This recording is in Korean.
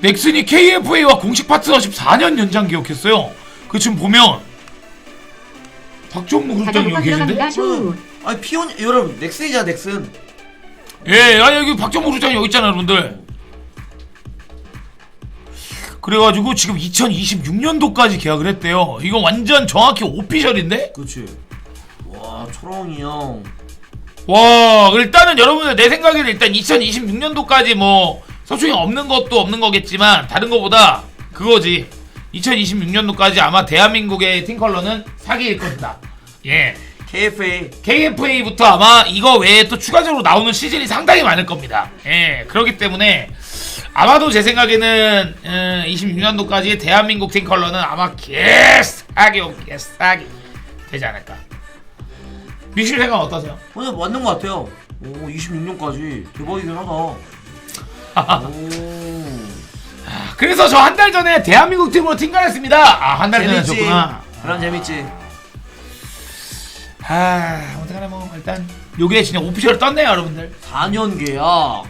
넥슨이 KFA와 공식 파트너십 4년 연장 기록했어요. 그 지금 보면 박종무 자전거 여기 계신데? 쇼. 아니 피온 여러분 넥슨이잖아 넥슨. 예, 아 여기 박정무 그룹장이 여기 있잖아요, 여러분들. 그래가지고 지금 2026년도까지 계약을 했대요. 이거 완전 정확히 오피셜인데? 그렇지. 와 초롱이 형. 와, 일단은 여러분들 내 생각에는 일단 2026년도까지 뭐 서충이 없는 것도 없는 거겠지만 다른 거보다 그거지. 2026년도까지 아마 대한민국의 팀 컬러는 사기일 것이다. 예. KFA. KFA부터 아마 이거 외에 또 추가적으로 나오는 시즌이 상당히 많을 겁니다. 예, 그렇기 때문에 아마도 제 생각에는 음, 26년도까지 대한민국 팀 컬러는 아마 개싸게 개싸게 되지 않을까. 미실 생각 어떠세요? 오늘 맞는 것 같아요. 오 26년까지 대박이긴 하다. 오. 그래서 저 한 달 전에 대한민국 팀으로 팀가했습니다. 아, 한 달 전에 재밌지. 졌구나. 그럼 재밌지. 아, 어떡하나 뭐 일단 요게 진짜 오피셜 떴네요, 여러분들. 4년 계약.